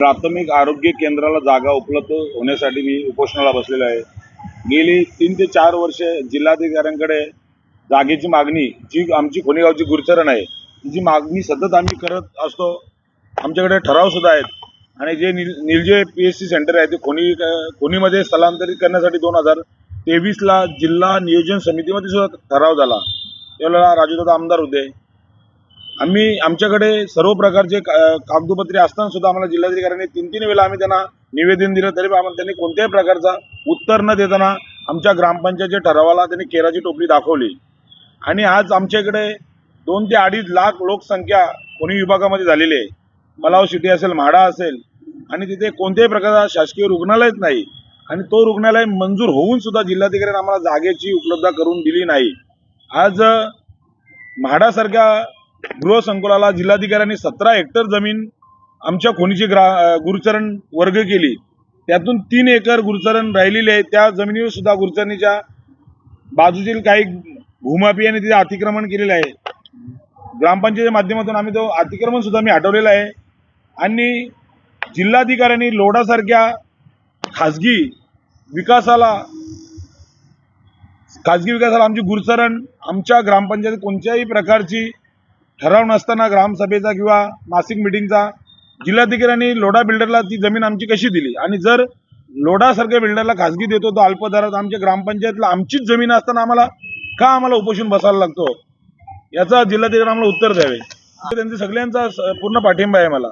प्राथमिक आरोग्य केंद्राला जागा उपलब्ध होण्यासाठी मी उपोषणाला बसलेलो आहे. गेली तीन ते चार वर्षे जिल्हाधिकाऱ्यांकडे जागेची मागणी जी आमची कोणीगावची गुरचरण आहे जी मागणी सतत आम्ही करत असतो. आमच्याकडे ठराव सुद्धा आहेत. आणि जे निल निलजे पी एस सी सेंटर आहे ते कोणी कोणीमध्ये स्थलांतरित करण्यासाठी दोन हजार तेवीसला जिल्हा नियोजन समितीमध्ये सुद्धा ठराव झाला. त्यावेळेला राजूदादा आमदार होते. आम्ही आमच्याकडे सर्व प्रकारचे का- कागदोपत्री असताना सुद्धा आम्हाला जिल्हाधिकाऱ्यांनी तीन तीन वेळा आम्ही त्यांना निवेदन दिलं तरी आम्हाला त्यांनी कोणत्याही प्रकारचा उत्तर न देताना आमच्या ग्रामपंचायतच्या ठरावाला त्यांनी केराची टोपली दाखवली. आणि आज आमच्याकडे दोन ते अडीच लाख लोकसंख्या कोणी विभागामध्ये झालेली आहे. मलाव सिटी असेल म्हाडा असेल आणि तिथे कोणत्याही प्रकारचा शासकीय रुग्णालयच नाही. आणि तो रुग्णालय मंजूर होऊन सुद्धा जिल्हाधिकाऱ्यांनी आम्हाला जागेची उपलब्धता करून दिली नाही. आज म्हाडासारख्या गृहसंकुलाला जिल्हाधिकाऱ्यांनी सतरा हेक्टर जमीन आमच्या खोनीची ग्रा गुरुचरण वर्ग केली. त्यातून तीन एकर गुरुचरण राहिलेली आहे. त्या जमिनीवर सुद्धा गुरुचरणीच्या बाजूतील काही भूमाफियाने तिथे अतिक्रमण केलेलं आहे. ग्रामपंचायतीच्या माध्यमातून आम्ही तो अतिक्रमण सुद्धा मी हटवलेलं आहे. आणि जिल्हाधिकाऱ्यांनी लोढासारख्या खाजगी विकासाला खाजगी विकासाला आमची गुरचरण आमच्या ग्रामपंचायत कोणत्याही प्रकारची ठराव नसताना ग्रामसभेचा किंवा मासिक मिटिंगचा जिल्हाधिकाऱ्यांनी लोढा बिल्डरला ती जमीन आमची कशी दिली? आणि जर लोढासारख्या बिल्डरला खाजगी देतो तो अल्प दरात आमच्या ग्रामपंचायतला आमचीच जमीन असताना आम्हाला का आम्हाला उपोषण बसायला लागतो? याचा जिल्हाधिकारी आम्हाला उत्तर द्यावे. त्यांचे सगळ्यांचा स- पूर्ण पाठिंबा आहे मला.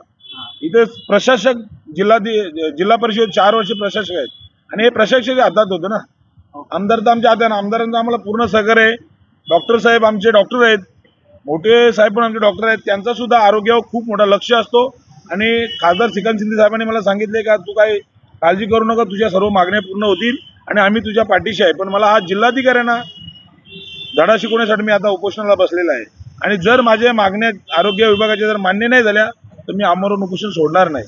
इथे प्रशासक जिल्हाधि जिल्हा परिषद चार वर्ष प्रशासक आहेत. आणि हे प्रशासक हातात होतं ना. आमदार तर आमच्या हातात आहे. ना. आमदारांचं आम्हाला पूर्ण सहकार्य आहे. डॉक्टर साहेब आमचे डॉक्टर आहेत. मोठे साहेब पण आमचे डॉक्टर आहेत त्यांचा सुद्धा आरोग्यावर खूप मोठा लक्ष असतो. आणि खासदार श्रीकांत शिंदे साहेबांनी मला सांगितले का तू काय काळजी करू नका तुझ्या सर्व मागण्या पूर्ण होतील आणि आम्ही तुझ्या पाठीशी आहे. पण मला हा जिल्हाधिकाऱ्यांना धडा शिकवण्यासाठी मी आता उपोषणाला बसलेला आहे. आणि जर माझ्या मागण्या आरोग्य विभागाच्या जर मान्य नाही झाल्या तर मी आमरण उपोषण सोडणार नाही.